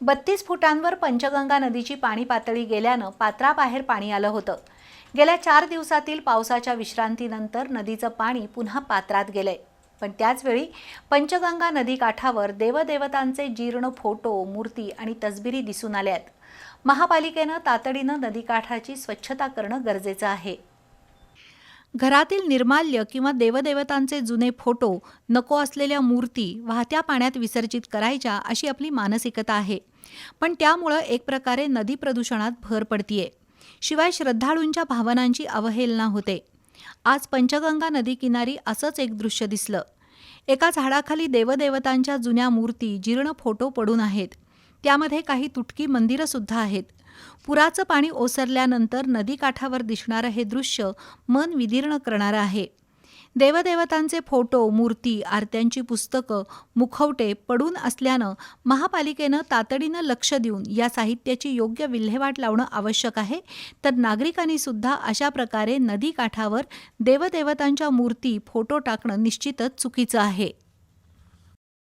बत्तीस फुटांवर पंचगंगा नदीची पाणी पातळी गेल्यानं पात्राबाहेर पाणी आलं होतं. गेल्या चार दिवसातील पावसाच्या विश्रांतीनंतर नदीचं पाणी पुन्हा पात्रात गेलंय. पण त्याचवेळी पंचगंगा नदी काठावर देवदेवतांचे जीर्ण फोटो मूर्ती आणि तसबिरी दिसून आल्या आहेत महापालिकेनं तातडीनं नदीकाठाची स्वच्छता करणं गरजेचं आहे. घरातील निर्माल्य किंवा देवदेवतांचे जुने फोटो नको असलेल्या मूर्ती वाहत्या पाण्यात विसर्जित करायच्या अशी आपली मानसिकता आहे. पण त्यामुळं एक प्रकारे नदी प्रदूषणात भर पडतीये. शिवाय श्रद्धाळूंच्या भावनांची अवहेलना होते. आज पंचगंगा नदी किनारी असंच एक दृश्य दिसलं. एका झाडाखाली देवदेवतांच्या जुन्या मूर्ती जीर्ण फोटो पडून आहेत. त्यामध्ये काही तुटकी मंदिरं सुद्धा आहेत. पुराचं पाणी ओसरल्यानंतर नदीकाठावर दिसणारं हे दृश्य मन विदीर्ण करणारं आहे. देवदेवतांचे फोटो मूर्ती आरत्यांची पुस्तकं मुखवटे पडून असल्यानं महापालिकेनं तातडीनं लक्ष देऊन या साहित्याची योग्य विल्हेवाट लावणं आवश्यक आहे. तर नागरिकांनी सुद्धा अशा प्रकारे नदीकाठावर देवदेवतांच्या मूर्ती फोटो टाकणं निश्चितच चुकीचं आहे.